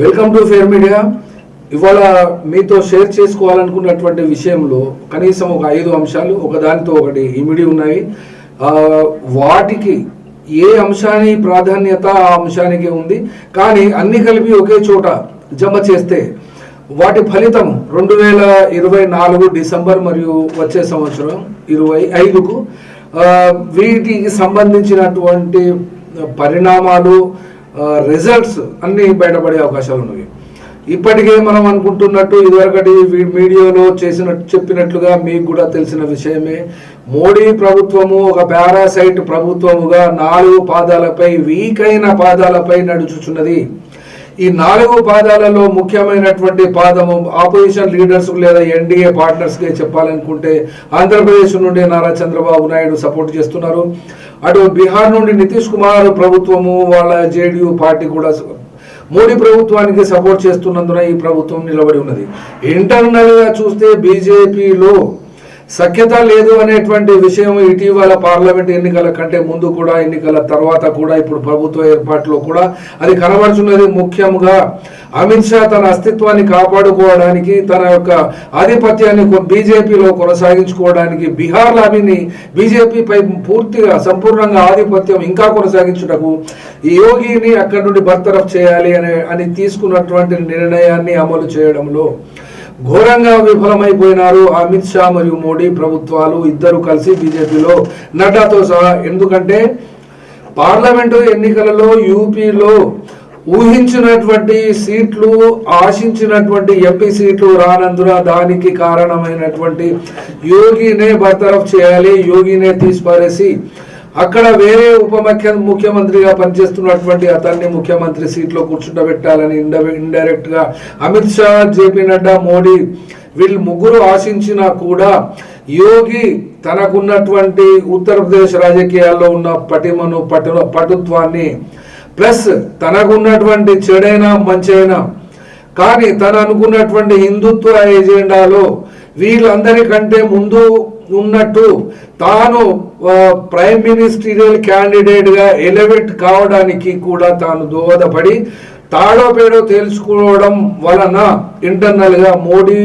Welcome to fair media ఇవాళ మీతో share చేసుకోవాలనుకున్నటువంటి విషయంలో కనీసం ఒక ఐదు అంశాలు ఒకదానితో ఒకటి ఇమిడి ఉన్నాయి. వాటికి ఏ అంశాన్ని ప్రాధాన్యత ఆ అంశానికి ఉంది. కానీ అన్ని కలిపి ఒకే చోట జమ చేస్తే వాటి ఫలితం రెండు వేల ఇరవై నాలుగు డిసెంబర్ మరియు వచ్చే సంవత్సరం ఇరవై ఐదుకు వీటికి సంబంధించినటువంటి పరిణామాలు రిజల్ట్స్ అన్నీ బయటపడే అవకాశాలు ఉన్నాయి ఇప్పటికే మనం అనుకుంటున్నట్టు ఇదివరకటి వీ- వీడియోలో చేసిన చెప్పినట్లుగా మీకు కూడా తెలిసిన విషయమే మోడీ ప్రభుత్వము ఒక పారాసైట్ ప్రభుత్వముగా నాలుగు పాదాలపై వీక్ అయిన పాదాలపై నడుచుచున్నది. ఈ నాలుగు పాదాలలో ముఖ్యమైనటువంటి పాదము ఆపోజిషన్ లీడర్స్ లేదా ఎన్డీఏ పార్ట్నర్స్కే చెప్పాలనుకుంటే ఆంధ్రప్రదేశ్ నుండి నారా చంద్రబాబు నాయుడు సపోర్ట్ చేస్తున్నారు. అటు బీహార్ నుండి నితీష్ కుమార్ ప్రభుత్వము వాళ్ళ జేడీయూ పార్టీ కూడా మోడీ ప్రభుత్వానికి సపోర్ట్ చేస్తున్నందున ఈ ప్రభుత్వం నిలబడి ఉన్నది. ఇంటర్నల్గా చూస్తే బీజేపీలో సఖ్యత లేదు అనేటువంటి విషయం ఇటీవల పార్లమెంట్ ఎన్నికల కంటే ముందు కూడా ఎన్నికల తర్వాత కూడా ఇప్పుడు ప్రభుత్వ ఏర్పాటులో కూడా అది కనబడుతున్నది ముఖ్యంగా అమిత్ షా తన అస్తిత్వాన్ని కాపాడుకోవడానికి తన యొక్క ఆధిపత్యాన్ని బీజేపీలో కొనసాగించుకోవడానికి బీహార్ లాబీని బీజేపీపై పూర్తిగా సంపూర్ణంగా ఆధిపత్యం ఇంకా కొనసాగించుటకు ఈ యోగిని అక్కడి నుండి బర్తరఫ్ చేయాలి అనే అని తీసుకున్నటువంటి నిర్ణయాన్ని అమలు చేయడంలో ఘోరంగా విఫలమైపోయినారు అమిత్ షా మరియు మోడీ ప్రభుత్వాలు. ఇద్దరు కలిసి బీజేపీలో నడ్డాతో సహా. ఎందుకంటే పార్లమెంటు ఎన్నికలలో యూపీలో ఊహించినటువంటి సీట్లు ఆశించినటువంటి ఎంపీ సీట్లు రానందున దానికి కారణమైనటువంటి యోగినే బర్తరఫ్ చేయాలి. యోగినే తీసిపారేసి అక్కడ వేరే ఉప ముఖ్య ముఖ్యమంత్రిగా పనిచేస్తున్నటువంటి అతన్ని ముఖ్యమంత్రి సీట్లో కూర్చుండబెట్టాలని ఇండైరెక్ట్గా అమిత్ షా జేపీ నడ్డా మోడీ వీళ్ళు ముగ్గురు ఆశించినా కూడా యోగి తనకున్నటువంటి ఉత్తరప్రదేశ్ రాజకీయాల్లో ఉన్న పటిమను పటు పటుత్వాన్ని ప్లస్ తనకున్నటువంటి చెడైనా మంచైనా కానీ తను అనుకున్నటువంటి హిందుత్వ ఎజెండాలో వీళ్ళందరికంటే ముందు ఉన్నట్టు తాను ప్రైమ్ మినిస్టీరియల్ క్యాండిడేట్గా ఎలివేట్ కావడానికి కూడా తాను దోహదపడి తాడో పేడో వలన ఇంటర్నల్గా మోడీ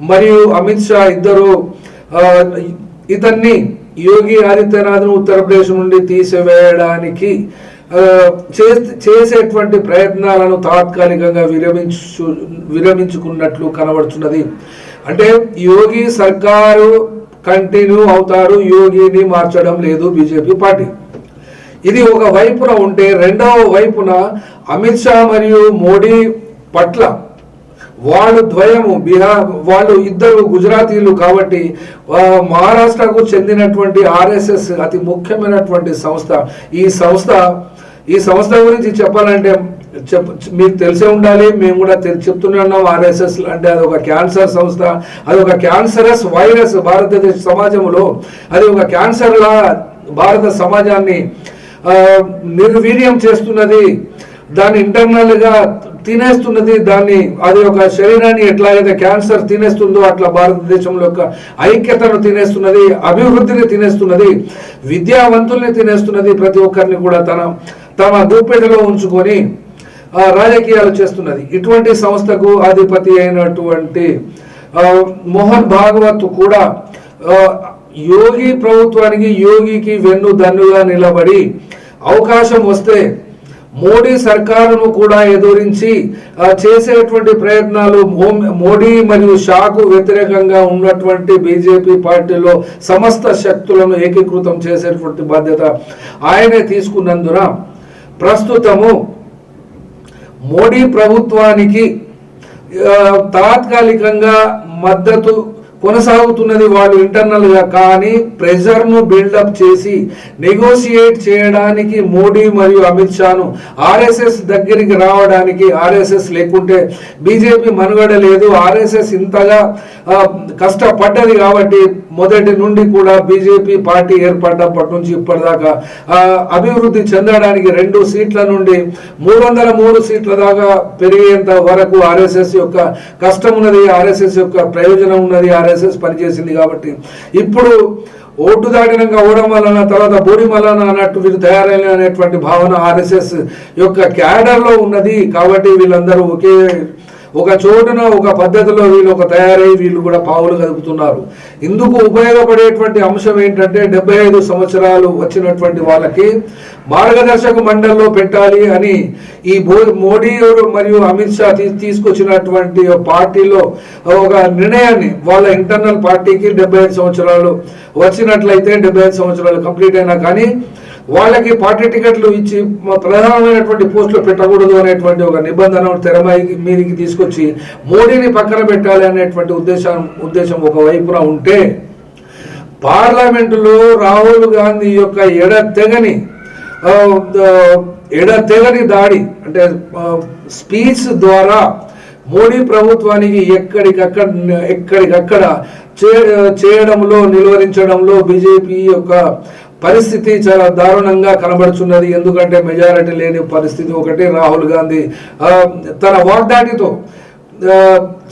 మరియు అమిత్ షా ఇద్దరు ఇతన్ని యోగి ఆదిత్యనాథ్ను ఉత్తరప్రదేశ్ నుండి తీసివేయడానికి చే చేసేటువంటి ప్రయత్నాలను తాత్కాలికంగా విరమించు విరమించుకున్నట్లు కనబడుతున్నది. అంటే యోగి సర్కారు కంటిన్యూ అవుతారు యోగిని మార్చడం లేదు బీజేపీ పార్టీ. ఇది ఒక వైపున ఉంటే రెండవ వైపున అమిత్ షా మరియు మోడీ పట్ల వాళ్ళు ద్వయము బీహార్ వాళ్ళు ఇద్దరు గుజరాతీలు కాబట్టి మహారాష్ట్రకు చెందినటువంటి ఆర్ఎస్ఎస్ అతి ముఖ్యమైనటువంటి సంస్థ. ఈ సంస్థ ఈ సంస్థ గురించి చెప్పాలంటే చెప్ మీకు తెలిసే ఉండాలి మేము కూడా తె- చెప్తూనే ఉన్నాం ఆర్ఎస్ఎస్ అంటే అది ఒక క్యాన్సర్ సంస్థ అది ఒక క్యాన్సరస్ వైరస్ భారతదేశ సమాజంలో అది ఒక క్యాన్సర్లా భారత సమాజాన్ని నిర్వీర్యం చేస్తున్నది. దాన్ని ఇంటర్నల్గా తినేస్తున్నది. దాన్ని అది ఒక శరీరాన్ని ఎట్లాగైతే క్యాన్సర్ తినేస్తుందో అట్లా భారతదేశంలో యొక్క ఐక్యతను తినేస్తున్నది అభివృద్ధిని తినేస్తున్నది విద్యావంతుల్ని తినేస్తున్నది ప్రతి ఒక్కరిని కూడా తన తమ గుప్పెటలో ఉంచుకొని రాజకీయాలు చేస్తున్నది. ఇటువంటి సంస్థకు అధిపతి అయినటువంటి మోహన్ భాగవత్ కూడా యోగి ప్రభుత్వానికి యోగికి వెన్ను దన్నుగా నిలబడి అవకాశం వస్తే మోడీ సర్కారును కూడా ఎదురించి చేసేటువంటి ప్రయత్నాలు మోడీ మరియు షాకు వ్యతిరేకంగా ఉన్నటువంటి బీజేపీ పార్టీలో సమస్త శక్తులను ఏకీకృతం చేసేటువంటి బాధ్యత ఆయనే తీసుకున్నందున ప్రస్తుతము మోడీ ప్రభుత్వానికి తాత్కాలికంగా మద్దతు కొనసాగుతున్నది వాళ్ళు ఇంటర్నల్గా కానీ ప్రెషర్ను బిల్డప్ చేసి నెగోషియేట్ చేయడానికి మోడీ మరియు అమిత్ షాను ఆర్ఎస్ఎస్ దగ్గరికి రావడానికి ఆర్ఎస్ఎస్ లేకుంటే బీజేపీ మనుగడ లేదు. ఆర్ఎస్ఎస్ ఇంతగా కష్టపడ్డది కాబట్టి మొదటి నుండి కూడా బీజేపీ పార్టీ ఏర్పడినప్పటి నుంచి ఇప్పటిదాకా అభివృద్ధి చెందడానికి రెండు సీట్ల నుండి మూడు వందల మూడు సీట్ల దాకా పెరిగేంత వరకు ఆర్ఎస్ఎస్ యొక్క కష్టం ఉన్నది ఆర్ఎస్ఎస్ యొక్క ప్రయోజనం ఉన్నది ఆర్ఎస్ఎస్ పనిచేసింది కాబట్టి. ఇప్పుడు ఓటు దాటినాక ఓడం వలన తర్వాత బోడి మలన అన్నట్టు వీళ్ళు తయారైన అనేటువంటి భావన ఆర్ఎస్ఎస్ యొక్క క్యాడర్లో ఉన్నది కాబట్టి వీళ్ళందరూ ఒకే ఒక చోటున ఒక పద్ధతిలో వీళ్ళు ఒక తయారై వీళ్ళు కూడా పావులు కదుపుతున్నారు. ఇందుకు ఉపయోగపడేటువంటి అంశం ఏంటంటే డెబ్బై ఐదు సంవత్సరాలు వచ్చినటువంటి వాళ్ళకి మార్గదర్శక మండలిలో పెట్టాలి అని ఈ మోడీ మరియు అమిత్ షా తీసుకొచ్చినటువంటి పార్టీలో ఒక నిర్ణయాన్ని వాళ్ళ ఇంటర్నల్ పార్టీకి డెబ్బై ఐదు సంవత్సరాలు వచ్చినట్లయితే డెబ్బై ఐదు సంవత్సరాలు కంప్లీట్ అయినా కానీ వాళ్ళకి పార్టీ టికెట్లు ఇచ్చి ప్రధానమైనటువంటి పోస్టులు పెట్టకూడదు అనేటువంటి ఒక నిబంధన తెరమై మీదికి తీసుకొచ్చి మోడీని పక్కన పెట్టాలి అనేటువంటి ఉద్దేశం ఉద్దేశం ఒక వైపున ఉంటే పార్లమెంటులో రాహుల్ గాంధీ యొక్క ఎడతెగని ఎడతెగని దాడి అంటే స్పీచ్ ద్వారా మోడీ ప్రభుత్వానికి ఎక్కడికక్కడ ఎక్కడికక్కడ చే- చేయడంలో నిలువరించడంలో బీజేపీ యొక్క పరిస్థితి చాలా దారుణంగా కనబడుచున్నది. ఎందుకంటే మెజారిటీ లేని పరిస్థితి ఒకటి. రాహుల్ గాంధీ తన వాగ్దాటితో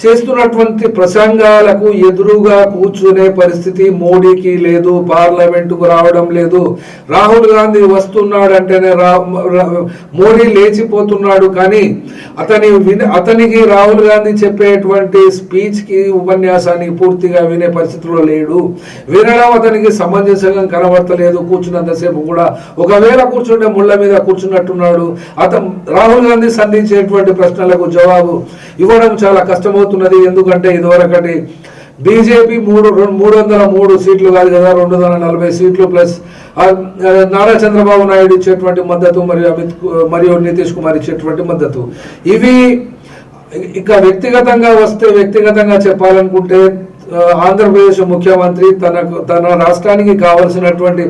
చేస్తున్నటువంటి ప్రసంగాలకు ఎదురుగా కూర్చునే పరిస్థితి మోడీకి లేదు పార్లమెంటుకు రావడం లేదు. రాహుల్ గాంధీ వస్తున్నాడంటేనే రా రా- మోడీ లేచిపోతున్నాడు కానీ అతని విన అతనికి రాహుల్ గాంధీ చెప్పేటువంటి స్పీచ్కి ఉపన్యాసానికి పూర్తిగా వినే పరిస్థితిలో లేడు. వినడం అతనికి సమంజసంగా కనబడతలేదు. కూర్చున్నంతసేపు కూడా ఒకవేళ కూర్చుంటే ముళ్ళ మీద కూర్చున్నట్టున్నాడు. అతను రాహుల్ గాంధీ సంధించేటువంటి ప్రశ్నలకు జవాబు ఇవ్వడం చాలా కష్టమవుతున్నది ఎందుకంటే ఇదివరకటి బీజేపీ మూడు రెండు మూడు వందల మూడు సీట్లు కాదు కదా రెండు వందల నలభై సీట్లు ప్లస్ నారా చంద్రబాబు నాయుడు ఇచ్చేటువంటి మద్దతు మరియు అమిత్ మరియు నితీష్ కుమార్ ఇచ్చేటువంటి మద్దతు. ఇవి ఇక వ్యక్తిగతంగా వస్తే వ్యక్తిగతంగా చెప్పాలనుకుంటే ఆంధ్రప్రదేశ్ ముఖ్యమంత్రి తనకు తన రాష్ట్రానికి కావలసినటువంటి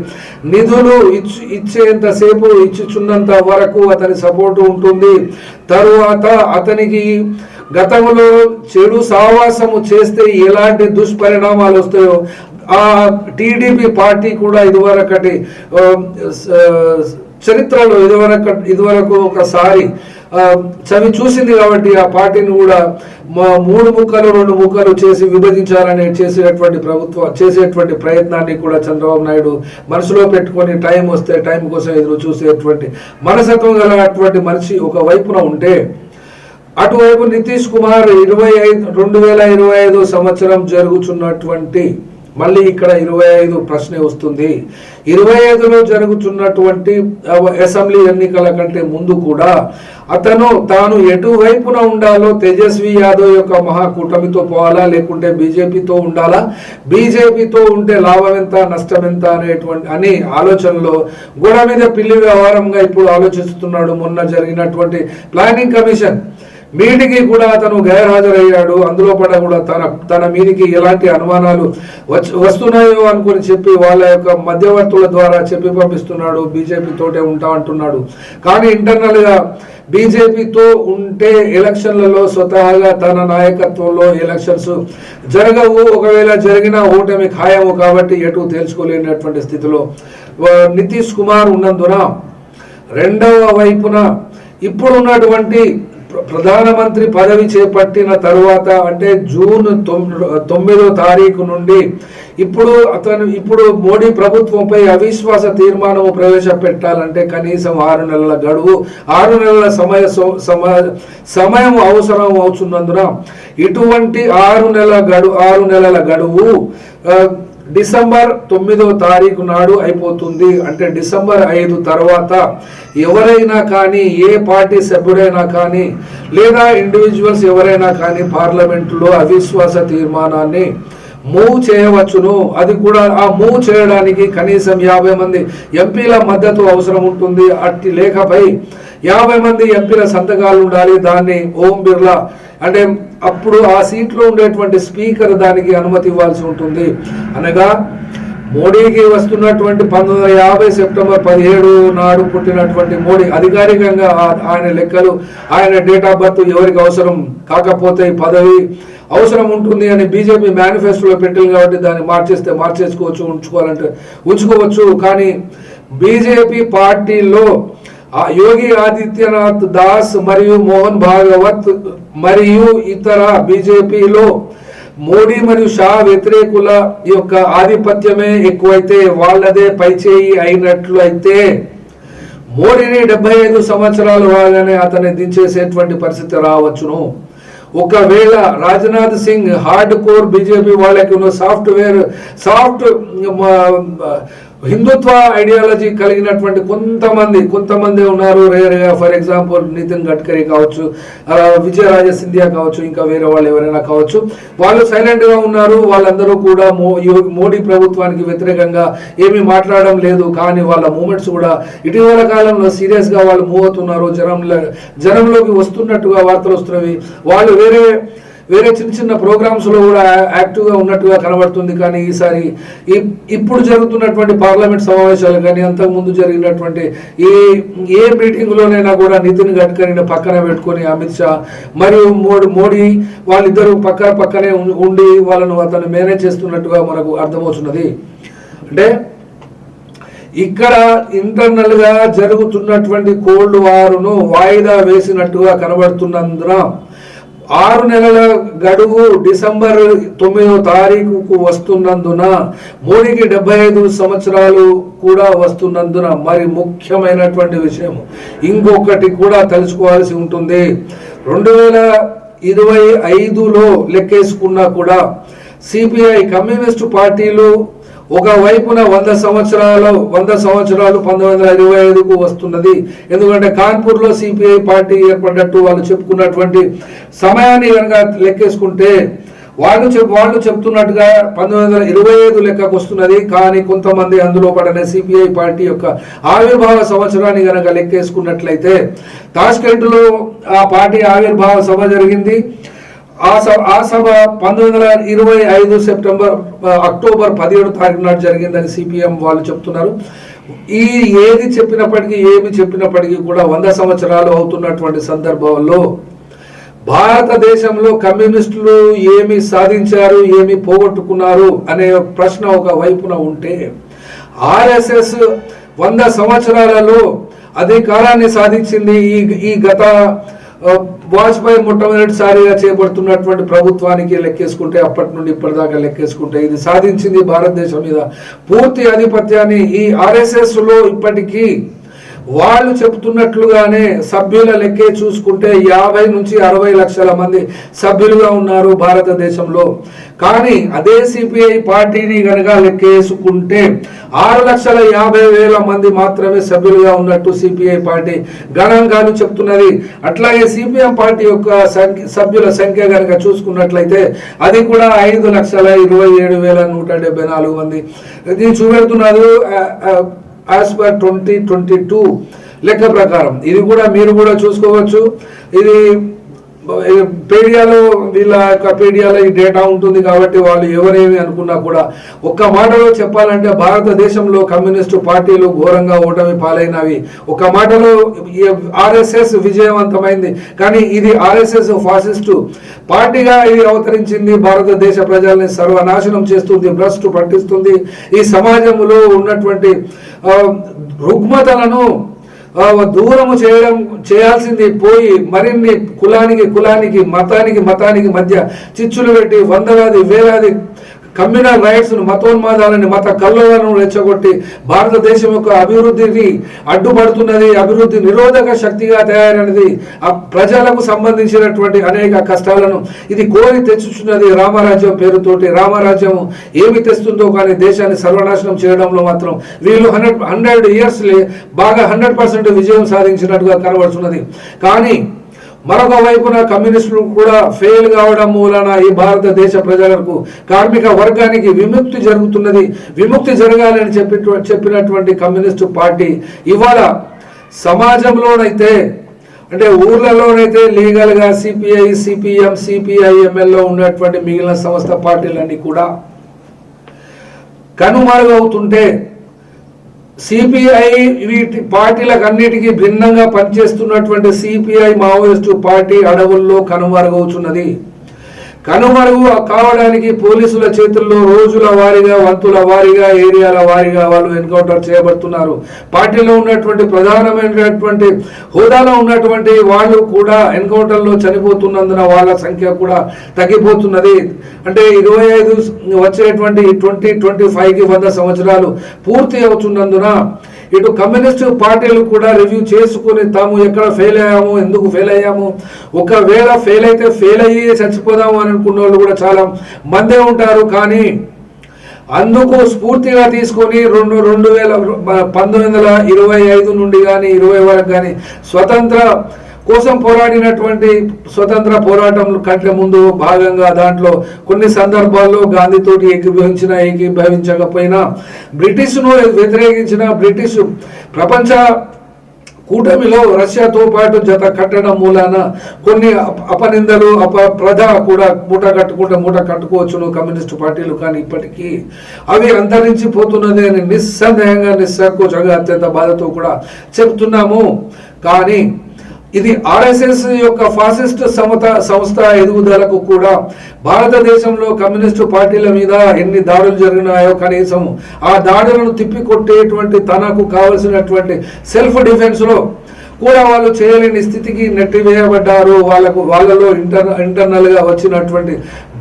నిధులు ఇచ్చు ఇచ్చేంతసేపు ఇచ్చుచున్నంత వరకు అతని సపోర్టు ఉంటుంది. తరువాత అతనికి గతంలో చెడు సావాసము చేస్తే ఎలాంటి దుష్పరిణామాలు వస్తాయో ఆ టీడీపీ పార్టీ కూడా ఇదివరకటి చరిత్రలో ఇదివరకు ఇదివరకు ఒకసారి చవి చూసింది కాబట్టి ఆ పార్టీని కూడా మా మూడు ముక్కలు రెండు ముక్కలు చేసి విభజించాలని చేసేటువంటి ప్రభుత్వం చేసేటువంటి ప్రయత్నాన్ని కూడా చంద్రబాబు నాయుడు మనసులో పెట్టుకొని టైం వస్తే టైం కోసం ఎదురు చూసేటువంటి మనసత్వం గల అటువంటి మనిషి ఒక వైపున ఉంటే అటువైపు నితీష్ కుమార్ ఇరవై ఐదు రెండు వేల ఇరవై ఐదు సంవత్సరం జరుగుతున్నటువంటి మళ్ళీ ఇక్కడ ఇరవై ఐదు ప్రశ్నే వస్తుంది. ఇరవై ఐదులో జరుగుతున్నటువంటి అసెంబ్లీ ఎన్నికల కంటే ముందు కూడా అతను తాను ఎటువైపున ఉండాలో తేజస్వి యాదవ్ యొక్క మహాకూటమితో పోవాలా లేకుంటే బీజేపీతో ఉండాలా? బీజేపీతో ఉంటే లాభం ఎంత నష్టం ఎంత అనేటువంటి అని ఆలోచనలో గోడ మీద పిల్లి వ్యవహారంగా ఇప్పుడు ఆలోచిస్తున్నాడు మొన్న జరిగినటువంటి ప్లానింగ్ కమిషన్. మీటికి కూడా అతను గైర్హాజరయ్యాడు. అందులో పడ కూడా తన తన మీదికి ఎలాంటి అనుమానాలు వస్తున్నాయో అనుకుని చెప్పి వాళ్ళ యొక్క మధ్యవర్తుల ద్వారా చెప్పి పంపిస్తున్నాడు. బీజేపీ తోటే ఉంటా అంటున్నాడు. కానీ ఇంటర్నల్గా బీజేపీతో ఉంటే ఎలక్షన్లలో స్వతహాగా తన నాయకత్వంలో ఎలక్షన్స్ జరగవు. ఒకవేళ జరిగిన ఓటమి ఖాయము కాబట్టి ఎటు తేల్చుకోలేనటువంటి స్థితిలో నితీష్ కుమార్ ఉన్నందున రెండవ వైపున ఇప్పుడు ఉన్నటువంటి ప్రధానమంత్రి పదవి చేపట్టిన తరువాత అంటే జూన్ తొమ్మిదో తారీఖు నుండి ఇప్పుడు అతను ఇప్పుడు మోడీ ప్రభుత్వంపై అవిశ్వాస తీర్మానం ప్రవేశపెట్టాలంటే కనీసం ఆరు నెలల గడువు ఆరు నెలల సమయ సో- సమ- సమయం అవసరం అవుతున్నందున ఇటువంటి ఆరు నెలల గడువు ఆరు నెలల గడువు డిసెంబర్ తొమ్మిదో తారీఖు నాడు అయిపోతుంది. అంటే డిసెంబర్ ఐదు తర్వాత ఎవరైనా కానీ ఏ పార్టీ సభ్యుడైనా కానీ లేదా ఇండివిజువల్స్ ఎవరైనా కానీ పార్లమెంటులో అవిశ్వాస తీర్మానాన్ని మూవ్ చేయవచ్చును. అది కూడా ఆ మూవ్ చేయడానికి కనీసం యాభై మంది ఎంపీల మద్దతు అవసరం ఉంటుంది. అట్టి లేఖపై యాభై మంది ఎంపీల సంతకాలు ఉండాలి. దాన్ని ఓం బిర్లా అంటే అప్పుడు ఆ సీట్లో ఉండేటువంటి స్పీకర్ దానికి అనుమతి ఇవ్వాల్సి ఉంటుంది. అనగా మోడీకి వస్తున్నటువంటి పంతొమ్మిది వందల యాభై సెప్టెంబర్ పదిహేడు నాడు పుట్టినటువంటి మోడీ అధికారికంగా ఆయన లెక్కలు ఆయన డేట్ ఆఫ్ బర్త్ ఎవరికి అవసరం కాకపోతే పదవి అవసరం ఉంటుంది అని బీజేపీ మేనిఫెస్టోలో పెట్టింది కాబట్టి దాన్ని మార్చేస్తే మార్చేసుకోవచ్చు ఉంచుకోవాలంటే ఉంచుకోవచ్చు. కానీ బీజేపీ పార్టీలో యోగి ఆదిత్యనాథ్ దాస్ మరియు మోహన్ భాగవత్ మరియు ఇతర బీజేపీలో మోడీ మరియు షా వ్యతిరేకుల యొక్క ఆధిపత్యమే ఎక్కువైతే వాళ్ళదే పైచేయి అయినట్లు అయితే మోడీని డెబ్బై ఐదు సంవత్సరాలు వాళ్ళనే అతన్ని దించేసేటువంటి పరిస్థితి రావచ్చును. ఒకవేళ Rajnath Singh hard core BJP వాళ్ళకి ఉన్న సాఫ్ట్వేర్ సాఫ్ట్ హిందుత్వ ఐడియాలజీ కలిగినటువంటి కొంతమంది కొంతమంది ఉన్నారు. రేరుగా ఫర్ ఎగ్జాంపుల్ నితిన్ గడ్కరీ కావచ్చు అలా విజయరాజ సింధియా కావచ్చు ఇంకా వేరే వాళ్ళు ఎవరైనా కావచ్చు వాళ్ళు సైలెంట్గా ఉన్నారు. వాళ్ళందరూ కూడా మో మోడీ ప్రభుత్వానికి వ్యతిరేకంగా ఏమీ మాట్లాడడం లేదు. కానీ వాళ్ళ మూమెంట్స్ కూడా ఇటీవల కాలంలో సీరియస్గా వాళ్ళు మూవ్ అవుతున్నారు. జనంలో జనంలోకి వస్తున్నట్టుగా వార్తలు వస్తున్నవి. వాళ్ళు వేరే వేరే చిన్న చిన్న ప్రోగ్రామ్స్లో కూడా యాక్టివ్గా ఉన్నట్టుగా కనబడుతుంది. కానీ ఈసారి ఇప్పుడు జరుగుతున్నటువంటి పార్లమెంట్ సమావేశాలు కానీ అంతకు ముందు జరిగినటువంటి ఏ ఏ మీటింగ్లోనైనా కూడా నితిన్ గడ్కరీని పక్కన పెట్టుకొని అమిత్ షా మరియు మోడీ మోడీ వాళ్ళిద్దరూ పక్క పక్కనే ఉం- ఉండి వాళ్ళను అతను మేనేజ్ చేస్తున్నట్టుగా మనకు అర్థమవుతున్నది. అంటే ఇక్కడ ఇంటర్నల్గా జరుగుతున్నటువంటి కోల్డ్ వారును వాయిదా వేసినట్టుగా కనబడుతున్నందున ఆరు నెలల గడువు డిసెంబర్ తొమ్మిదో తారీఖుకు వస్తున్నందున మోడీకి డెబ్బై ఐదు సంవత్సరాలు కూడా వస్తున్నందున మరి ముఖ్యమైనటువంటి విషయం ఇంకొకటి కూడా తెలుసుకోవాల్సి ఉంటుంది. రెండు వేల ఇరవై ఐదులో లెక్కేసుకున్నా కూడా సిపిఐ కమ్యూనిస్టు పార్టీలు ఒక వైపున వంద సంవత్సరాలు వంద సంవత్సరాలు పంతొమ్మిది వందల ఇరవై ఐదుకు వస్తున్నది. ఎందుకంటే కాన్పూర్లో సిపిఐ పార్టీ ఏర్పడ్డట్టు వాళ్ళు చెప్పుకున్నటువంటి సమయాన్ని కనుక లెక్కేసుకుంటే వాళ్ళు చెప్ వాళ్ళు చెప్తున్నట్టుగా పంతొమ్మిది వందల ఇరవై ఐదు లెక్కకు వస్తున్నది. కానీ కొంతమంది అందులో పడిన సిపిఐ పార్టీ యొక్క ఆవిర్భావ సంవత్సరాన్ని కనుక లెక్కేసుకున్నట్లయితే తాష్కెంట్లో ఆ పార్టీ ఆవిర్భావ సభ జరిగింది. ఆ సభ ఆ సభ పంతొమ్మిది వందల ఇరవై ఐదు సెప్టెంబర్ అక్టోబర్ పదిహేడు తారీఖు నాడు జరిగిందని సిపిఎం వాళ్ళు చెప్తున్నారు. ఈ ఏది చెప్పినప్పటికీ ఏమి చెప్పినప్పటికీ కూడా వంద సంవత్సరాలు అవుతున్నటువంటి సందర్భంలో భారతదేశంలో కమ్యూనిస్టులు ఏమి సాధించారు ఏమి పోగొట్టుకున్నారు అనే ప్రశ్న ఒక వైపున ఉంటే ఆర్ఎస్ఎస్ వంద సంవత్సరాలలో అధికారాన్ని సాధించింది ఈ ఈ గత వాజ్పేయి మొట్టమొదటిసారిగా చేపడుతున్నటువంటి ప్రభుత్వానికి లెక్కేసుకుంటే అప్పటి నుండి ఇప్పటిదాకా లెక్కేసుకుంటే ఇది సాధించింది భారతదేశం మీద పూర్తి ఆధిపత్యాన్ని ఈ ఆర్ఎస్ఎస్లో ఇప్పటికీ వాళ్ళు చెప్తున్నట్లుగానే సభ్యుల లెక్కే చూసుకుంటే యాభై నుంచి అరవై లక్షల మంది సభ్యులుగా ఉన్నారు భారతదేశంలో. కానీ అదే సిపిఐ పార్టీని కనుక లెక్కేసుకుంటే ఆరు లక్షల యాభై వేల మంది మాత్రమే సభ్యులుగా ఉన్నట్టు సిపిఐ పార్టీ గణాంకాలు చెప్తున్నది. అట్లాగే సిపిఎం పార్టీ యొక్క సంఖ్య సభ్యుల సంఖ్య కనుక చూసుకున్నట్లయితే అది కూడా ఐదు లక్షల ఇరవై ఏడు వేల నూట డెబ్బై నాలుగు మంది. ఇది చూపెడుతున్నారు as per twenty twenty two లెక్క ప్రకారం. ఇది కూడా మీరు కూడా చూసుకోవచ్చు. ఇది పేడియాలో వీళ్ళ యొక్క పేడియాలో ఈ డేటా ఉంటుంది కాబట్టి వాళ్ళు ఎవరేమి అనుకున్నా కూడా ఒక్క మాటలో చెప్పాలంటే భారతదేశంలో కమ్యూనిస్టు పార్టీలు ఘోరంగా ఓటమి పాలైనవి. ఒక మాటలో ఆర్ఎస్ఎస్ విజయవంతమైంది. కానీ ఇది ఆర్ఎస్ఎస్ ఫాసిస్టు పార్టీగా ఇది అవతరించింది. భారతదేశ ప్రజల్ని సర్వనాశనం చేస్తుంది భ్రష్టు పట్టిస్తుంది. ఈ సమాజంలో ఉన్నటువంటి రుగ్మతలను దూరము చేయడం చేయాల్సింది పోయి మరిన్ని కులానికి కులానికి మతానికి మతానికి మధ్య చిచ్చులు పెట్టి వందలాది వేలాది కమ్యూనల్ రైట్స్ మతోన్మాదాలని మత కల్లోలను రెచ్చగొట్టి భారతదేశం యొక్క అభివృద్ధిని అడ్డుపడుతున్నది అభివృద్ధి నిరోధక శక్తిగా తయారైనది ఆ ప్రజలకు సంబంధించినటువంటి అనేక కష్టాలను ఇది కోరి తెచ్చుచున్నది రామరాజ్యం పేరుతోటి. రామరాజ్యం ఏమి తెస్తుందో కానీ దేశాన్ని సర్వనాశనం చేయడంలో మాత్రం వీళ్ళు హండ్రెడ్ హండ్రెడ్ ఇయర్స్ బాగా హండ్రెడ్ పర్సెంట్ విజయం సాధించినట్టుగా కనబడుతున్నది. కానీ మరొక వైపున కమ్యూనిస్టులు కూడా ఫెయిల్ కావడం మూలన ఈ భారతదేశ ప్రజలకు కార్మిక వర్గానికి విముక్తి జరుగుతున్నది. విముక్తి జరగాలని చెప్పి చెప్పినటువంటి కమ్యూనిస్టు పార్టీ ఇవాళ సమాజంలోనైతే అంటే ఊర్లలోనైతే లీగల్గా సిపిఐ సిపిఎం సిపిఐఎంఎల్లో ఉన్నటువంటి మిగిలిన సంస్థ పార్టీలన్నీ కూడా కనుమరుగవుతుంటే సిపిఐ వీటి పార్టీలకు అన్నిటికీ భిన్నంగా పనిచేస్తున్నటువంటి సిపిఐ మావోయిస్టు పార్టీ అడవుల్లో కనుమరుగవుతున్నది కనుమరుగు కావడానికి పోలీసుల చేతుల్లో రోజుల వారీగా వంతుల వారీగా ఏరియాల వారీగా వాళ్ళు ఎన్కౌంటర్ చేయబడుతున్నారు. పార్టీలో ఉన్నటువంటి ప్రధానమైనటువంటి హోదాలో ఉన్నటువంటి వాళ్ళు కూడా ఎన్కౌంటర్లో చనిపోతున్నందున వాళ్ళ సంఖ్య కూడా తగ్గిపోతున్నది. అంటే ఇరవై ఐదు వచ్చేటువంటి ట్వంటీ ట్వంటీ ఫైవ్కి వంద సంవత్సరాలు పూర్తి అవుతున్నందున ఇటు కమ్యూనిస్టు పార్టీలు కూడా రివ్యూ చేసుకుని తాము ఎక్కడ ఫెయిల్ అయ్యాము ఎందుకు ఫెయిల్ అయ్యాము? ఒకవేళ ఫెయిల్ అయితే ఫెయిల్ అయ్యి చచ్చిపోదాము అని అనుకున్న వాళ్ళు కూడా చాలా మందే ఉంటారు. కానీ అందుకు స్ఫూర్తిగా తీసుకొని రెండు రెండు వేల పంతొమ్మిది వందల ఇరవై ఐదు నుండి కానీ ఇరవై వరకు కానీ స్వతంత్ర కోసం పోరాడినటువంటి స్వతంత్ర పోరాటం కంటే ముందు భాగంగా దాంట్లో కొన్ని సందర్భాల్లో గాంధీతోటి ఏకీభవించిన ఏకీభవించకపోయినా బ్రిటిష్ను వ్యతిరేకించిన బ్రిటిష్ ప్రపంచ కూటమిలో రష్యాతో పాటు జత కట్టడం మూలాన కొన్ని అపనిందలు అప ప్రజ కూడా మూట కట్టుకుంటే మూట కట్టుకోవచ్చును కమ్యూనిస్టు పార్టీలు. కానీ ఇప్పటికీ అవి అంతరించిపోతున్నది అని నిస్సందేహంగా నిస్సంకోచంగా అత్యంత బాధతో కూడా చెప్తున్నాము. కానీ ఇది ఆర్ఎస్ఎస్ యొక్క ఫాసిస్ట్ సమత సంస్థ ఎదుగుదలకు కూడా భారతదేశంలో కమ్యూనిస్టు పార్టీల మీద ఎన్ని దాడులు జరిగినాయో కనీసం ఆ దాడులను తిప్పికొట్టేటువంటి తనకు కావలసినటువంటి సెల్ఫ్ డిఫెన్స్లో కూడా వాళ్ళు చేయలేని స్థితికి నెట్టివేయబడ్డారు. వాళ్ళకు వాళ్ళలో ఇంటర్ ఇంటర్నల్గా వచ్చినటువంటి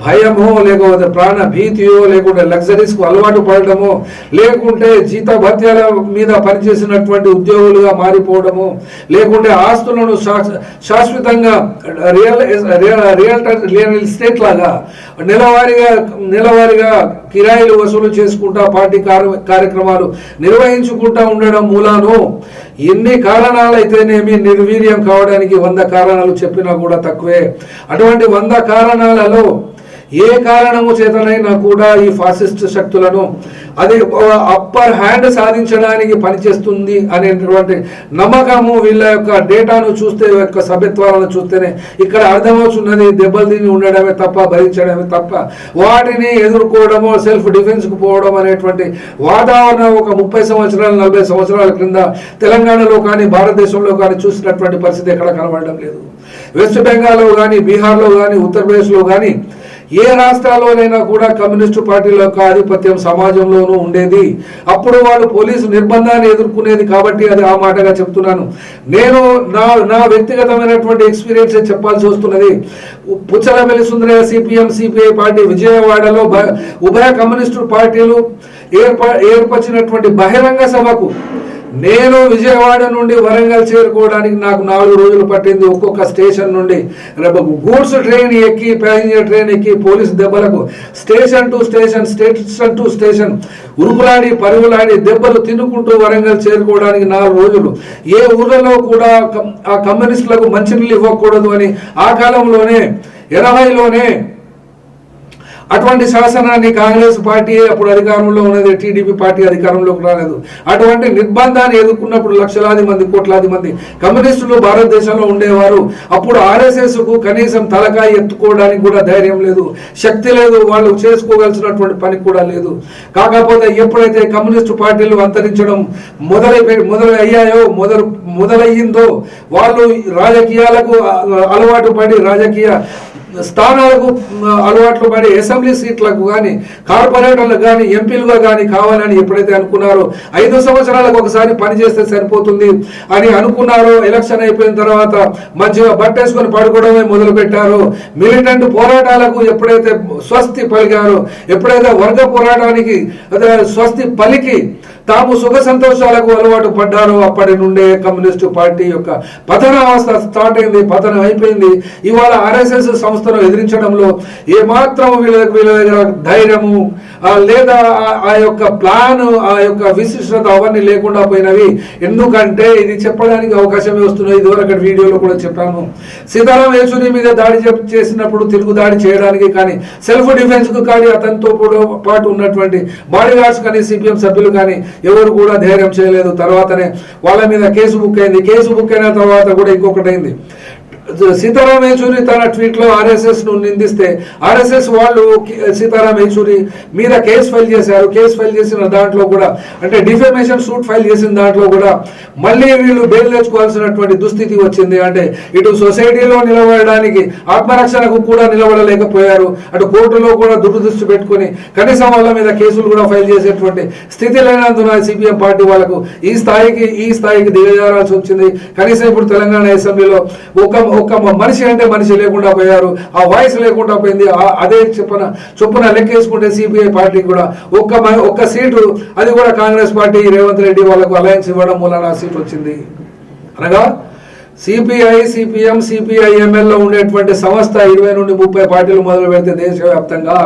భయమో లేకపోతే ప్రాణ భీతియో లేకుంటే లగ్జరీస్కు అలవాటు పడటము లేకుంటే జీతభత్యాల మీద పనిచేసినటువంటి ఉద్యోగులుగా మారిపోవడము లేకుంటే ఆస్తులను శాశ్వ- శాశ్వతంగా real real real real estate లాగా నెలవారీగా నెలవారీగా కిరాయిలు వసూలు చేసుకుంటా పార్టీ కార్య- కార్యక్రమాలు నిర్వహించుకుంటా ఉండడం మూలాను ఎన్ని కారణాలైతేనేమి నిర్వీర్యం కావడానికి వంద కారణాలు చెప్పినా కూడా తక్కువే. అటువంటి వంద కారణాలలో ఏ కారణము చేతనైనా కూడా ఈ ఫాసిస్ట్ శక్తులను అది అప్పర్ హ్యాండ్ సాధించడానికి పనిచేస్తుంది అనేటువంటి నమ్మకము వీళ్ళ యొక్క డేటాను చూస్తే యొక్క సభ్యత్వాలను చూస్తేనే ఇక్కడ అర్థమవుతున్నది దెబ్బలు తిని ఉండడమే తప్ప భరించడమే తప్ప. వాటిని ఎదుర్కోవడము సెల్ఫ్ డిఫెన్స్కు పోవడం అనేటువంటి వాతావరణం ఒక ముప్పై సంవత్సరాలు నలభై సంవత్సరాల క్రింద తెలంగాణలో కానీ భారతదేశంలో కానీ చూసినటువంటి పరిస్థితి ఎక్కడ కనబడడం లేదు. వెస్ట్ బెంగాల్లో కానీ బీహార్లో కానీ ఉత్తరప్రదేశ్లో కానీ ఏ రాష్ట్రాల్లోనైనా కూడా కమ్యూనిస్టు పార్టీల యొక్క ఆధిపత్యం సమాజంలోనూ ఉండేది. అప్పుడు వాళ్ళు పోలీసు నిర్బంధాన్ని ఎదుర్కొనేది కాబట్టి అది ఆ మాటగా చెప్తున్నాను. నేను నా నా వ్యక్తిగతమైనటువంటి ఎక్స్పీరియన్స్ చెప్పాల్సి వస్తున్నది. Puchalapalli Sundarayya CPM CPI party విజయవాడలో ఉభయ కమ్యూనిస్టు పార్టీలు ఏర్ప ఏర్పరిచినటువంటి బహిరంగ సభకు నేను విజయవాడ నుండి వరంగల్ చేరుకోవడానికి నాకు నాలుగు రోజులు పట్టింది ఒక్కొక్క స్టేషన్ నుండి. రేపు గూడ్స్ ట్రైన్ ఎక్కి ప్యాసింజర్ ట్రైన్ ఎక్కి పోలీస్ దెబ్బలకు station to station station to station ఉరుకులాడి పరుగులాడి దెబ్బలు తినుకుంటూ వరంగల్ చేరుకోవడానికి నాలుగు రోజులు. ఏ ఊర్లలో కూడా ఆ కమ్యూనిస్టులకు మంచినీళ్ళు ఇవ్వకూడదు అని ఆ కాలంలోనే ఎనభైలోనే అటువంటి శాసనాన్ని కాంగ్రెస్ పార్టీ అప్పుడు అధికారంలో ఉన్నది టీడీపీ పార్టీ అధికారంలోకి రాలేదు. అటువంటి నిర్బంధాన్ని ఎదుర్కొన్నప్పుడు లక్షలాది మంది కోట్లాది మంది కమ్యూనిస్టులు భారతదేశంలో ఉండేవారు. అప్పుడు ఆర్ఎస్ఎస్కు కనీసం తలకాయ ఎత్తుకోవడానికి కూడా ధైర్యం లేదు శక్తి లేదు వాళ్ళు చేసుకోగలిసినటువంటి పని కూడా లేదు. కాకపోతే ఎప్పుడైతే కమ్యూనిస్టు పార్టీలు అంతరించడం మొదలై మొదలు అయ్యాయో మొదలు మొదలయ్యిందో వాళ్ళు రాజకీయాలకు అలవాటు పడి రాజకీయ స్థానాలకు అలవాట్లు పడి అసెంబ్లీ సీట్లకు కానీ కార్పొరేటర్లకు కానీ ఎంపీలుగా కానీ కావాలని ఎప్పుడైతే అనుకున్నారో ఐదు సంవత్సరాలకు ఒకసారి పనిచేస్తే సరిపోతుంది అని అనుకున్నారో ఎలక్షన్ అయిపోయిన తర్వాత మంచిగా బట్టేసుకొని పడుకోవడమే మొదలుపెట్టారు. మిలిటెంట్ పోరాటాలకు ఎప్పుడైతే స్వస్తి పలికారో ఎప్పుడైతే వర్గ పోరాటానికి స్వస్తి పలికి తాము సుఖ సంతోషాలకు అలవాటు పడ్డారు. అప్పటి నుండే కమ్యూనిస్టు పార్టీ యొక్క పతన అవస్థ స్టార్ట్ అయింది పతనం అయిపోయింది. ఇవాళ ఆర్ఎస్ఎస్ సంస్థను ఎదిరించడంలో ఏమాత్రం వీళ్ళ వీళ్ళ దగ్గర ధైర్యము లేదా ఆ- యొక్క ప్లాన్ ఆ యొక్క విశిష్టత అవన్నీ లేకుండా పోయినవి. ఎందుకంటే ఇది చెప్పడానికి అవకాశమే వస్తున్నాయి ఇదివరకు వీడియోలో కూడా చెప్పాను. సీతారాం యేసుని మీద దాడి చెప్- చేసినప్పుడు తిరుగు దాడి చేయడానికి కానీ సెల్ఫ్ డిఫెన్స్కు కానీ అతనితో పాటు ఉన్నటువంటి బాడీ గార్డ్స్ కానీ సిపిఎం సభ్యులు కానీ ఎవరు కూడా ధైర్యం చేయలేదు. తర్వాతనే వాళ్ళ మీద కేసు బుక్ అయింది. కేసు బుక్ అయిన తర్వాత కూడా ఇంకొకటి అయింది. సీతారాం యేచూరి తన ట్వీట్లో ఆర్ఎస్ఎస్ను నిందిస్తే ఆర్ఎస్ఎస్ వాళ్ళు సీతారాం యేచూరి మీద కేసు ఫైల్ చేశారు. కేసు ఫైల్ చేసిన దాంట్లో కూడా అంటే డిఫెమేషన్ సూట్ ఫైల్ చేసిన దాంట్లో కూడా మళ్ళీ వీళ్ళు బెయిల్ తెచ్చుకోవాల్సినటువంటి దుస్థితి వచ్చింది. అంటే ఇటు సొసైటీలో నిలబడడానికి ఆత్మరక్షణకు కూడా నిలబడలేకపోయారు. అటు కోర్టులో కూడా దురదృష్టి పెట్టుకొని కనీసం వాళ్ళ మీద కేసులు కూడా ఫైల్ చేసేటువంటి స్థితి లేనందున సిపిఎం పార్టీ వాళ్ళకు ఈ స్థాయికి ఈ స్థాయికి దిగజారాల్సి వచ్చింది. కనీసం ఇప్పుడు తెలంగాణ అసెంబ్లీలో ఒక ఒక మనిషి అంటే మనిషి లేకుండా పోయారు. ఆ వాయిస్ లేకుండా పోయింది. ఆ- అదే చొప్పున చొప్పున లెక్కేసుకుంటే సిపిఐ పార్టీ కూడా ఒక్క ఒక్క సీటు అది కూడా కాంగ్రెస్ పార్టీ రేవంత్ రెడ్డి వాళ్ళకు అలయన్స్ ఇవ్వడం మూలన ఆ సీట్ వచ్చింది. అనగా సిపిఐ సిపిఎం సిపిఐ ఎంఎల్లో ఉండేటువంటి సంస్థ ఇరవై నుండి ముప్పై పార్టీలు మొదలు పెడితే దేశవ్యాప్తంగా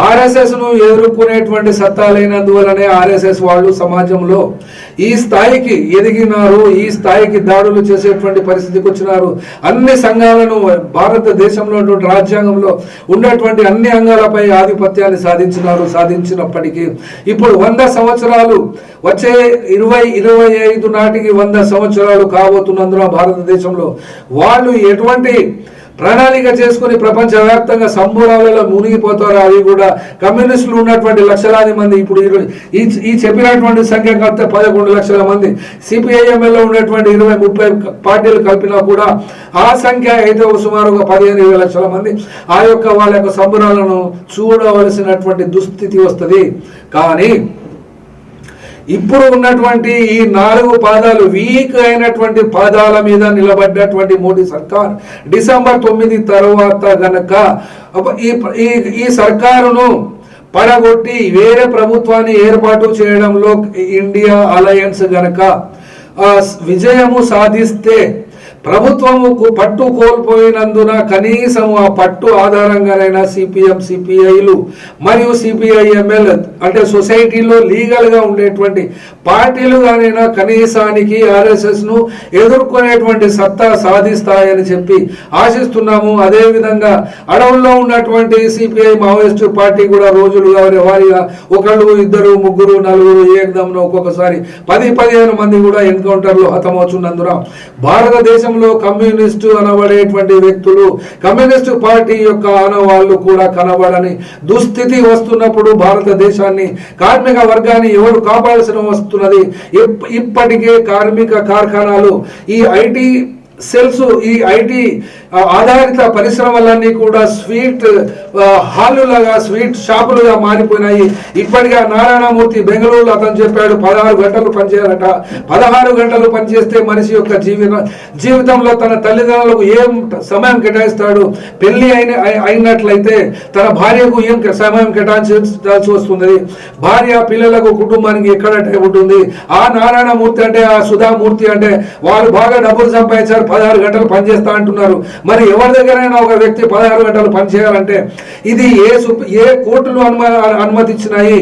ఆర్ఎస్ఎస్ను ఎదుర్కొనేటువంటి సత్తా లేనందువలనే ఆర్ఎస్ఎస్ వాళ్ళు సమాజంలో ఈ స్థాయికి ఎదిగినారు ఈ స్థాయికి దాడులు చేసేటువంటి పరిస్థితికి వచ్చినారు. అన్ని సంఘాలను భారతదేశంలో రాజ్యాంగంలో ఉండేటువంటి అన్ని అంగాలపై ఆధిపత్యాన్ని సాధించినారు సాధించినప్పటికీ. ఇప్పుడు వంద సంవత్సరాలు వచ్చే ఇరవై ఇరవై ఐదు నాటికి వంద సంవత్సరాలు కాబోతున్నందున భారతదేశంలో వాళ్ళు ఎటువంటి ప్రణాళిక చేసుకుని ప్రపంచవ్యాప్తంగా సంబూరాలలో మునిగిపోతారు అవి కూడా కమ్యూనిస్టులు ఉన్నటువంటి లక్షలాది మంది ఇప్పుడు ఈ ఈ చెప్పినటువంటి సంఖ్య కలిపితే పదకొండు లక్షల మంది. సిపిఐఎంఎల్లో ఉన్నటువంటి ఇరవై ముప్పై పార్టీలు కలిపినా కూడా ఆ సంఖ్య అయితే ఒక సుమారుగా పదిహేను ఇరవై లక్షల మంది. ఆ యొక్క వాళ్ళ యొక్క సంబురాలను చూడవలసినటువంటి దుస్థితి వస్తుంది. కానీ ఇప్పుడు ఉన్నటువంటి ఈ నాలుగు పాదాలు వీక్ అయినటువంటి పాదాల మీద నిలబడ్డటువంటి మోడీ సర్కార్ డిసెంబర్ తొమ్మిది తర్వాత గనక ఈ ఈ ఈ సర్కారును పడగొట్టి వేరే ప్రభుత్వాన్ని ఏర్పాటు చేయడంలో ఇండియా అలయన్స్ గనక విజయము సాధిస్తే ప్రభుత్వముకు పట్టు కోల్పోయినందున కనీసం ఆ పట్టు ఆధారంగానైనా సిపిఎం సిపిఐలు మరియు సిపిఐఎంఎల్ అంటే సొసైటీలో లీగల్గా ఉండేటువంటి పార్టీలు గానైనా కనీసానికి ఆర్ఎస్ఎస్ను ఎదుర్కొనేటువంటి సత్తా సాధిస్తాయని చెప్పి ఆశిస్తున్నాము. అదేవిధంగా అడవుల్లో ఉన్నటువంటి సిపిఐ మావోయిస్టు పార్టీ కూడా రోజులు వారి వారిగా ఒకళ్ళు ఇద్దరు ముగ్గురు నలుగురు ఏకదమ్న ఒక్కొక్కసారి పది పదిహేను మంది కూడా ఎన్కౌంటర్లో హతమవుతున్నందున భారతదేశం భారతదేశంలో కమ్యూనిస్టు అనబడేటువంటి వ్యక్తులు కమ్యూనిస్టు పార్టీ యొక్క ఆనవాళ్ళు కూడా కనబడని దుస్థితి వస్తున్నప్పుడు భారతదేశాన్ని కార్మిక వర్గాన్ని ఎవరు కాపాడాల్సిన వస్తున్నది? ఇప్- ఇప్పటికే కార్మిక కార్ఖానాలు ఈ ఐటీ సెల్స్ ఈ ఐటీ ఆధారిత పరిశ్రమలన్నీ కూడా స్వీట్ ఆ, స్వీట్ షాపులుగా మారిపోయినాయి. ఇప్పటిగా నారాయణమూర్తి బెంగళూరులో అతను చెప్పాడు పదహారు గంటలు పనిచేయాలట. పదహారు గంటలు పనిచేస్తే మనిషి యొక్క జీవన జీవితంలో తన తల్లిదండ్రులకు ఏం సమయం కేటాయిస్తాడు? పెళ్ళి అయిన అయినట్లయితే తన భార్యకు ఏం సమయం కేటాయించాల్సి వస్తుంది? భార్య పిల్లలకు కుటుంబానికి ఎక్కడ టైం ఉంటుంది? ఆ నారాయణమూర్తి అంటే ఆ సుధామూర్తి అంటే వాళ్ళు బాగా డబ్బులు సంపాదించారు పదహారు గంటలు పనిచేస్తా అంటున్నారు. మరి ఎవరి దగ్గరైనా ఒక వ్యక్తి పదహారు గంటలు పనిచేయాలంటే ఇది ఏ సుప్- ఏ కోర్టులు అనుమ అనుమతించినాయి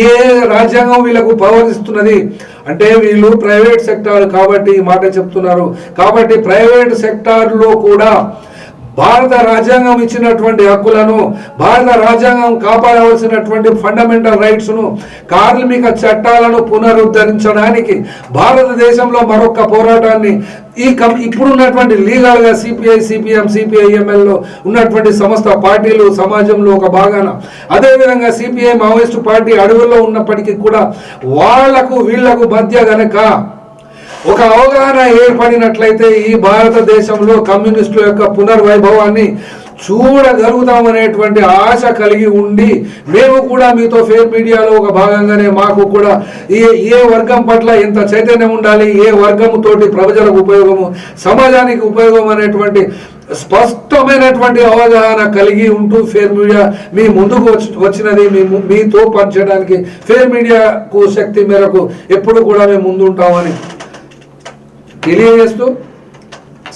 ఏ రాజ్యాంగం వీళ్ళకు పవర్ ఇస్తున్నది అంటే వీళ్ళు ప్రైవేట్ సెక్టార్ కాబట్టి ఈ మాట చెప్తున్నారు. కాబట్టి ప్రైవేట్ సెక్టార్లో కూడా భారత రాజ్యాంగం ఇచ్చినటువంటి హక్కులను భారత రాజ్యాంగం కాపాడవలసినటువంటి ఫండమెంటల్ రైట్స్ను కార్మిక చట్టాలను పునరుద్ధరించడానికి భారతదేశంలో మరొక పోరాటాన్ని ఈ కం ఇప్పుడున్నటువంటి లీగల్గా సిపిఐ సిపిఎం సిపిఐఎంఎల్లో ఉన్నటువంటి సమస్త పార్టీలు సమాజంలో ఒక భాగాన. అదేవిధంగా సిపిఐ మావోయిస్టు పార్టీ అడవుల్లో ఉన్నప్పటికీ కూడా వాళ్ళకు వీళ్ళకు మధ్య గనక ఒక అవగాహన ఏర్పడినట్లయితే ఈ భారతదేశంలో కమ్యూనిస్టుల యొక్క పునర్వైభవాన్ని చూడగలుగుతామనేటువంటి ఆశ కలిగి ఉండి మేము కూడా మీతో ఫేర్ మీడియాలో ఒక భాగంగానే మాకు కూడా ఏ ఏ వర్గం పట్ల ఎంత చైతన్యం ఉండాలి ఏ వర్గము తోటి ప్రజలకు ఉపయోగము సమాజానికి ఉపయోగం అనేటువంటి స్పష్టమైనటువంటి అవగాహన కలిగి ఉంటూ ఫేర్ మీడియా మీ ముందుకు వచ్చి వచ్చినది మీ మీతో పనిచేయడానికి ఫేర్ మీడియాకు శక్తి మేరకు ఎప్పుడు కూడా మేము ముందుంటామని తెలియజేస్తూ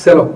సెలవు.